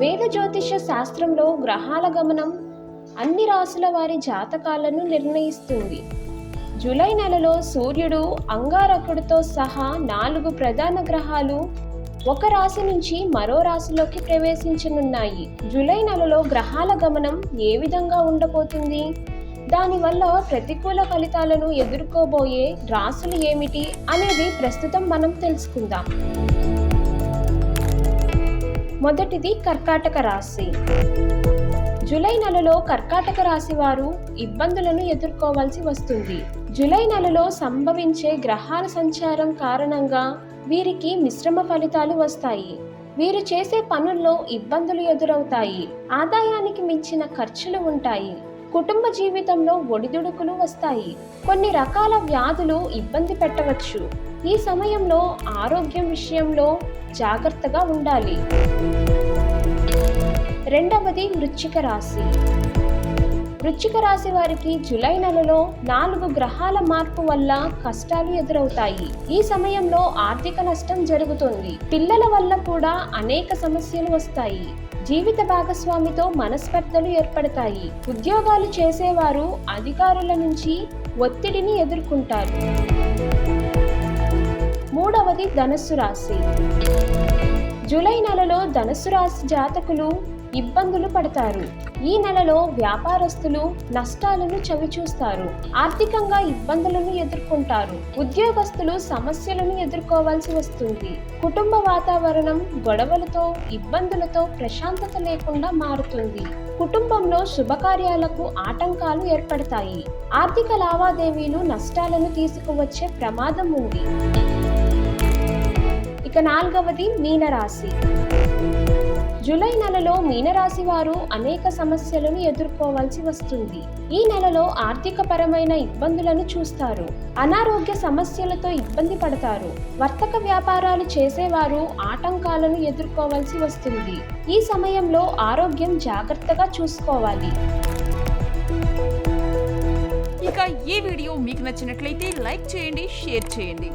వేద జ్యోతిష శాస్త్రంలో గ్రహాల గమనం అన్ని రాసుల వారి జాతకాలను నిర్ణయిస్తుంది. జూలై నెలలో సూర్యుడు అంగారకుడితో సహా నాలుగు ప్రధాన గ్రహాలు ఒక రాశి నుంచి మరో రాశిలోకి ప్రవేశించనున్నాయి. జూలై నెలలో గ్రహాల గమనం ఏ విధంగా ఉండబోతుంది? దానివల్ల ప్రతికూల ఫలితాలను ఎదుర్కోబోయే రాశులు ఏమిటి అనేది ప్రస్తుతం మనం తెలుసుకుందాం. మొదటిది కర్కాటక రాశి. జూలై నెలలో కర్కాటక రాశి వారు ఇబ్బందులను ఎదుర్కోవాల్సి వస్తుంది. జూలై నెలలో సంభవించే గ్రహాల సంచారం కారణంగా వీరికి మిశ్రమ ఫలితాలు వస్తాయి. వీరు చేసే పనుల్లో ఇబ్బందులు ఎదురవుతాయి. ఆదాయానికి మించిన ఖర్చులు ఉంటాయి. కుటుంబ జీవితంలో ఒడిదుడుకులు వస్తాయి. కొన్ని రకాల వ్యాధులు ఇబ్బంది పెట్టవచ్చు. ఈ సమయంలో ఆరోగ్యం విషయంలో జాగ్రత్తగా ఉండాలి. రెండవది వృశ్చిక రాశి. వృశ్చిక రాశి వారికి జూలై నెలలో నాలుగు గ్రహాల మార్పు వల్ల కష్టాలు ఎదురవుతాయి. ఈ సమయంలో ఆర్థిక నష్టం జరుగుతుంది. పిల్లల వల్ల కూడా అనేక సమస్యలు వస్తాయి. జీవిత భాగస్వామితో మనస్పర్ధలు ఏర్పడతాయి. ఉద్యోగాలు చేసేవారు అధికారుల నుంచి ఒత్తిడిని ఎదుర్కొంటారు. మూడవది ధనస్సు రాశి. జూలై నెలలో ధనుసు రాశి జాతకులు ఇబ్బందులు పడతారు. ఈ నెలలో వ్యాపారస్తులు నష్టాలను చవిచూస్తారు. ఆర్థికంగా ఇబ్బందులను ఎదుర్కొంటారు. ఉద్యోగస్తులు సమస్యలను ఎదుర్కోవాల్సి వస్తుంది. కుటుంబ వాతావరణం గొడవలతో ఇబ్బందులతో ప్రశాంతత లేకుండా మారుతుంది. కుటుంబంలో శుభకార్యాలకు ఆటంకాలు ఏర్పడతాయి. ఆర్థిక లావాదేవీలు నష్టాలను తీసుకువచ్చే ప్రమాదం ఉంది. ఇక నాలుగవది మీనరాశి. జూలై నెలలో మీనరాశి వారు అనేక సమస్యలను ఎదుర్కోవాల్సి వస్తుంది. ఈ నెలలో ఆర్థిక పరమైన ఇబ్బందులను చూస్తారు. అనారోగ్య సమస్యలతో ఇబ్బంది పడతారు. వర్తక వ్యాపారాలు చేసేవారు ఆటంకాలను ఎదుర్కోవాల్సి వస్తుంది. ఈ సమయంలో ఆరోగ్యం జాగ్రత్తగా చూసుకోవాలి. ఇక ఈ వీడియో మీకు నచ్చినట్లయితే లైక్ చేయండి షేర్ చేయండి.